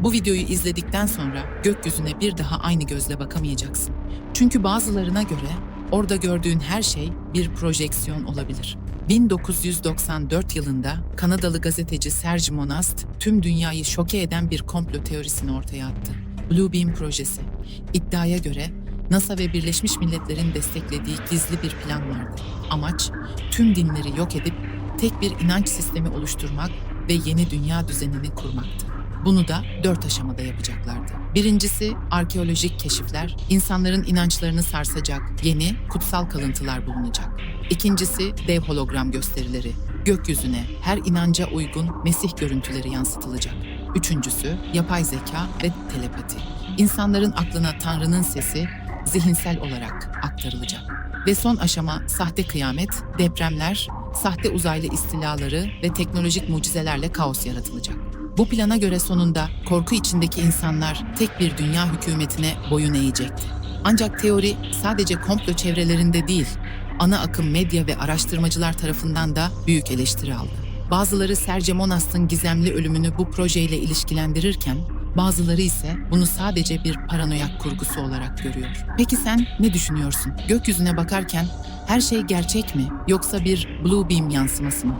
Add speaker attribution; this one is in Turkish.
Speaker 1: Bu videoyu izledikten sonra gökyüzüne bir daha aynı gözle bakamayacaksın. Çünkü bazılarına göre orada gördüğün her şey bir projeksiyon olabilir. 1994 yılında Kanadalı gazeteci Serge Monast tüm dünyayı şoke eden bir komplo teorisini ortaya attı. Blue Beam projesi. İddiaya göre NASA ve Birleşmiş Milletler'in desteklediği gizli bir plan vardı. Amaç tüm dinleri yok edip tek bir inanç sistemi oluşturmak ve yeni dünya düzenini kurmaktı. Bunu da dört aşamada yapacaklardı. Birincisi arkeolojik keşifler, insanların inançlarını sarsacak yeni kutsal kalıntılar bulunacak. İkincisi dev hologram gösterileri, gökyüzüne her inanca uygun Mesih görüntüleri yansıtılacak. Üçüncüsü yapay zeka ve telepati. İnsanların aklına Tanrı'nın sesi zihinsel olarak aktarılacak. Ve son aşama sahte kıyamet, depremler, sahte uzaylı istilaları ve teknolojik mucizelerle kaos yaratılacak. Bu plana göre sonunda korku içindeki insanlar tek bir dünya hükümetine boyun eğecekti. Ancak teori sadece komplo çevrelerinde değil, ana akım medya ve araştırmacılar tarafından da büyük eleştiri aldı. Bazıları Serge Monast'ın gizemli ölümünü bu projeyle ilişkilendirirken, bazıları ise bunu sadece bir paranoyak kurgusu olarak görüyor. Peki sen ne düşünüyorsun? Gökyüzüne bakarken her şey gerçek mi yoksa bir Blue Beam yansıması mı?